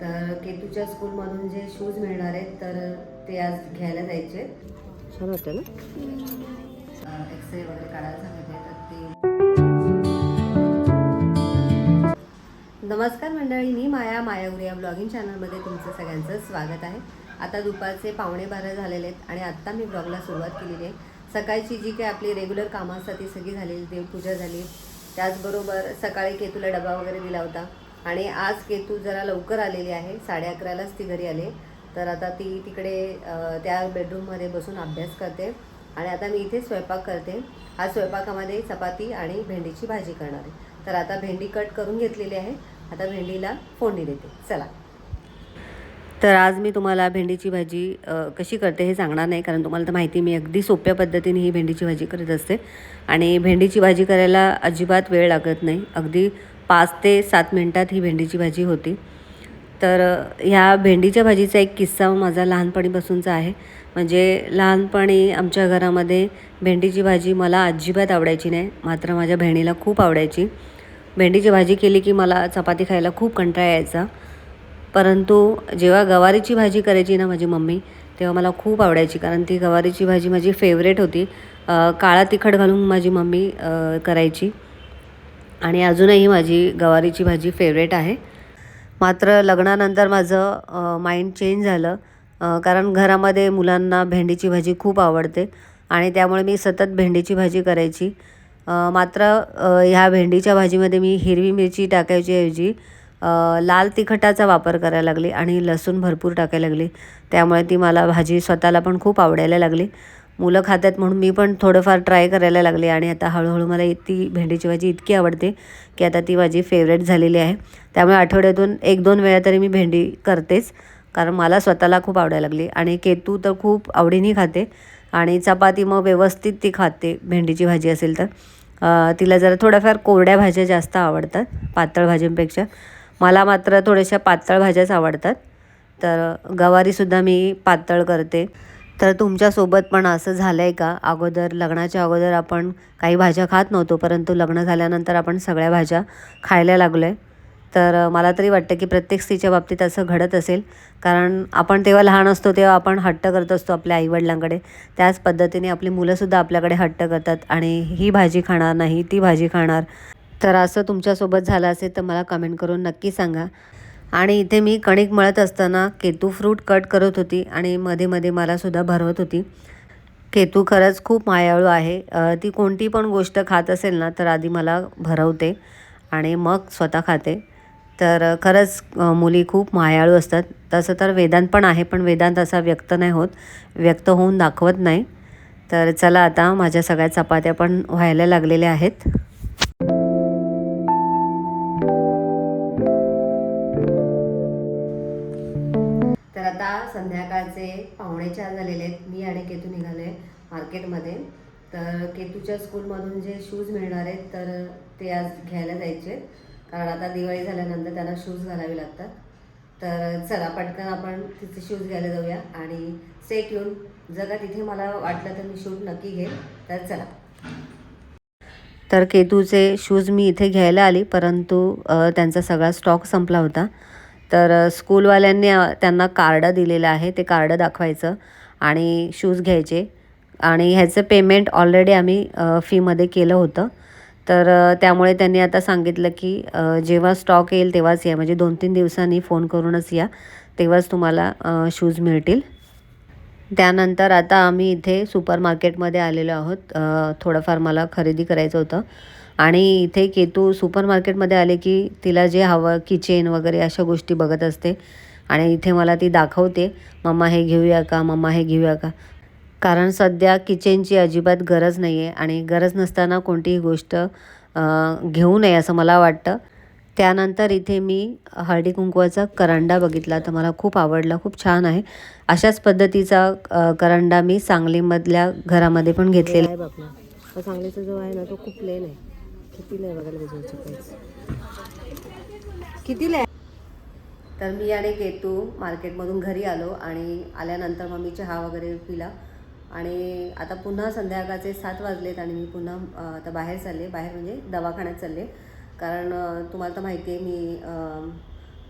तर केतूच्या स्कूलमधून जे शूज मिळणार आहेत तर ते आज घ्यायला जायचे. छान वाटतं ना? एक्सरे वगैरे काढायला सांगितले तर ते नमस्कार मंडळी मी माया मायावरी या ब्लॉगिंग चॅनलमध्ये तुमचं सगळ्यांचं स्वागत आहे. आता दुपारचे पावणे बारा झालेले आहेत आणि आत्ता मी ब्लॉगला सुरुवात केलेली आहे. सकाळची जी काही आपली रेग्युलर कामं असतात ती सगळी झालेली देवपूजा झाली. त्याचबरोबर सकाळी केतूला डबा वगैरे दिला होता. आणि आज केतू जरा लवकर आलेली आहे. साडे अकरालाच ती घरी आले. तर आता ती तिकडे त्या बेडरूममध्ये बसून अभ्यास करते. आणि आता मी इथे स्वयंपाक करते. आज स्वयंपाकामध्ये चपाती आणि भेंडीची भाजी करणार आहे. तर आता भेंडी कट करून घेतलेली आहे. आता भेंडीला फोडणी देते. चला. तर आज मी तुम्हाला भेंडीची भाजी कशी करते हे सांगणार नाही कारण तुम्हाला तर माहिती मी अगदी सोप्या पद्धतीने ही भेंडीची भाजी करत असते. आणि भेंडीची भाजी करायला अजिबात वेळ लागत नाही. अगदी पाच ते सात मिनटात ही भेंडीची भाजी होती. तर ह्या भेंडीच्या भाजीचा एक किस्सा माझा लहानपणीपासूनचा आहे. म्हणजे लहानपणी आमच्या घरामध्ये भेंडीची भाजी मला अजिबात आवडायची नाही. मात्र माझ्या बहिणीला खूप आवडायची. भेंडीची भाजी केली की मला चपाती खायला खूप कंटाळा यायचा. परंतु जेव्हा गवारीची भाजी करायची ना माझी मम्मी तेव्हा मला खूप आवडायची. कारण ती गवारीची भाजी माझी फेवरेट होती. काळा तिखट घालून माझी मम्मी करायची. आणि अजूनही माझी गवारीची भाजी फेवरेट आहे. मात्र लग्नानंतर माझं माइंड चेंज झालं कारण घरामध्ये मुलांना भेंडीची भाजी खूप आवडते आणि त्यामुळे मी सतत भेंडीची भाजी करायची. मात्र ह्या भेंडीच्या भाजीमध्ये मी हिरवी मिरची टाकायच्याऐवजी ऐवजी लाल तिखटाचा वापर करायला लागली आणि लसूण भरपूर टाकायला लागली. त्यामुळे ती मला भाजी स्वतःला पण खूप आवडायला लागली. मुलं खातात म्हणून मी पण थोडंफार ट्राय करायला लागले आणि आता हळूहळू मला ती भेंडीची भाजी इतकी आवडते की आता ती माझी फेवरेट झालेली आहे. त्यामुळे आठवड्यातून एक दोन वेळा तरी मी भेंडी करतेच कारण मला स्वतःला खूप आवडायला लागली. आणि केतू तर खूप आवडीने खाते आणि चपाती मग व्यवस्थित ती खाते भेंडीची भाजी असेल तर. तिला जरा थोड्याफार कोरड्या भाज्या जास्त आवडतात पातळ भाज्यांपेक्षा. मला मात्र थोड्याशा पातळ भाज्याच आवडतात. तर गवारीसुद्धा मी पातळ करते. तर तुमच्यासोबत पण असं झालं आहे का? अगोदर लग्नाच्या अगोदर आपण काही भाज्या खात नव्हतो परंतु लग्न झाल्यानंतर आपण सगळ्या भाज्या खायला लागलो आहे तर मला तरी वाटतं की प्रत्येक स्त्रीच्या बाबतीत असं घडत असेल. कारण आपण तेव्हा लहान असतो तेव्हा आपण हट्ट करत असतो आपल्या आईवडिलांकडे. त्याच पद्धतीने आपली मुलंसुद्धा आपल्याकडे हट्ट करतात आणि ही भाजी खाणार नाही ती भाजी खाणार. तर असं तुमच्यासोबत झालं असेल तर मला कमेंट करून नक्की सांगा. आणि इथे मी कणिक मळत असताना केतू फ्रूट कट करत होती आणि मध्ये मध्ये मलासुद्धा भरवत होती. केतू खरंच खूप मायाळू आहे. ती कोणती पण गोष्ट खात असेल ना तर आधी मला भरवते आणि मग स्वतः खाते. तर खरंच मुली खूप मायाळू असतात. तसं तर वेदांत पण आहे पण वेदांत असा व्यक्त नाही होत. व्यक्त होऊन दाखवत नाही. तर चला आता माझ्या सगळ्या चपात्या पण व्हायला लागलेल्या आहेत. संध्याकाळचे पावणे चार झालेले आहेत. मी आणि केतू निघाले मार्केटमध्ये. तर केतूच्या स्कूलमधून जे शूज मिळणार आहेत तर ते आज घ्यायला जायचे कारण आता दिवाळी झाल्यानंतर त्यांना शूज घालावे लागतात. तर चला पटकन आपण तिथे शूज घ्यायला जाऊया आणि सेट येऊन जर का तिथे मला वाटलं तर मी शूज नक्की घेईन. तर चला. तर केतूचे शूज मी इथे घ्यायला आली परंतु त्यांचा सगळा स्टॉक संपला होता. तर स्कूलवाल्यांनी त्यांना कार्ड दिलेलं आहे ते कार्ड दाखवायचं आणि शूज घ्यायचे. आणि ह्याचं पेमेंट ऑलरेडी आम्ही फीमध्ये केलं होतं. तर त्यामुळे त्यांनी आता सांगितलं की जेव्हा स्टॉक येईल तेव्हाच या. म्हणजे दोन तीन दिवसांनी फोन करूनच या. तेव्हाच तुम्हाला शूज मिळतील. त्यानंतर आता आम्ही इथे सुपर मार्केटमध्ये आलेलो आहोत. थोडंफार मला खरेदी करायचं होतं. आणि इथे केतू सुपर मार्केटमध्ये आले की तिला जे हवं किचेन वगैरे अशा गोष्टी बघत असते. आणि इथे मला ती दाखवते. मम्मा हे घेऊया का? मम्मा हे घेऊया का? कारण सध्या किचनची अजिबात गरज नाही आहे आणि गरज नसताना कोणतीही गोष्ट घेऊ नये असं मला वाटतं. त्यानंतर इथे मी हळदी कुंकवाचा करंडा बघितला तर मला खूप आवडला खूप छान आहे. अशाच पद्धतीचा करंडा मी सांगलीमधल्या घरामध्ये पण घेतलेला आहे. बापला तर सांगलीचा जो आहे ना तो खूप प्लेन आहे. कितीला आहे बघायला पाहिजे कितीला आहे तर मी आणि केतू मार्केटमधून घरी आलो आणि आल्यानंतर मग मी चहा वगैरे पिला. आणि आता पुन्हा संध्याकाळचे सात वाजलेत आणि मी पुन्हा आता बाहेर चालले. बाहेर म्हणजे दवाखान्यात चालले. कारण तुम्हाला तर माहिती आहे मी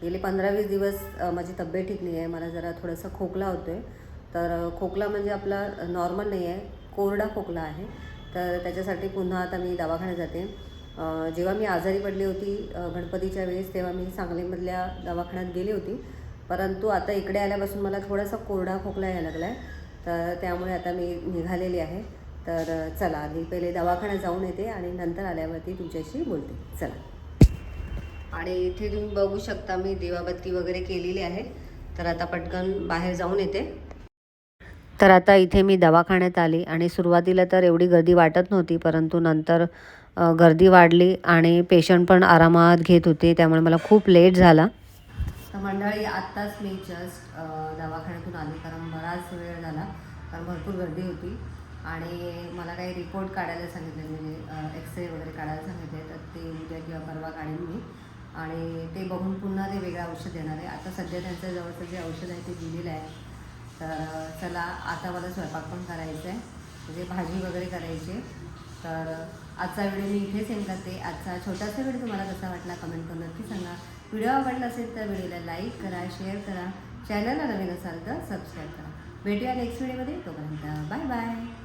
गेले पंधरा वीस दिवस माझी तब्येत ठीक नाही आहे. मला जरा थोडासा खोकला होतो आहे तर खोकला म्हणजे आपला नॉर्मल नाही आहे. कोरडा खोकला आहे. तर त्याच्यासाठी पुन्हा आता मी दवाखान्यात जाते. जेव्हा मी आजारी पडली होती गणपतीच्या वेळेस तेव्हा मी सांगलीमधल्या दवाखान्यात गेली होती. परंतु आता इकडे आल्यापासून मला थोडासा कोरडा खोकला यायला लागला आहे तर त्यामुळे आता मी निघालेली आहे. तर चला आधी पहिले दवाखान्यात जाऊन येते आणि नंतर आल्यावरती तुमच्याशी बोलते. चला. आणि इथे तुम्ही बघू शकता मी दिवाबत्ती वगैरे केलेली आहे. तर आता पटकन बाहेर जाऊन येते. तर आता इथे मी दवाखान्यात आली आणि सुरुवातीला तर एवढी गर्दी वाटत नव्हती परंतु नंतर गर्दी वाढली आणि पेशंट पण आरामात घेत होते त्यामुळे मला खूप लेट झाला. तर मंडळी आत्ताच मी जस्ट दवाखान्यातून आली कारण बराच वेळ झाला कारण भरपूर गर्दी होती. आणि मला काही रिपोर्ट काढायला सांगितले म्हणजे एक्सरे वगैरे काढायला सांगितले तर ते उद्या किंवा परवा काढेन मी. आणि ते बघून पुन्हा ते वेगळं औषध देणार आहे. आता सध्या त्यांच्या जवळचं जे औषध आहे ते दिलेलं आहे. तर चला आता मला स्वयंपाक पण करायचा आहे. म्हणजे भाजी वगैरे करायची आहे. तर आजचा व्हिडिओ मी इथेच एंड करते. आजचा छोटासा व्हिडिओ तुम्हाला कसा वाटला कमेंट करून नक्की सांगा. व्हिडिओ आवडला असेल तर व्हिडिओला लाईक करा शेअर करा. चॅनलला नवीन असाल तर सबस्क्राईब करा. भेटूया नेक्स्ट व्हिडिओमध्ये तोपर्यंत बाय बाय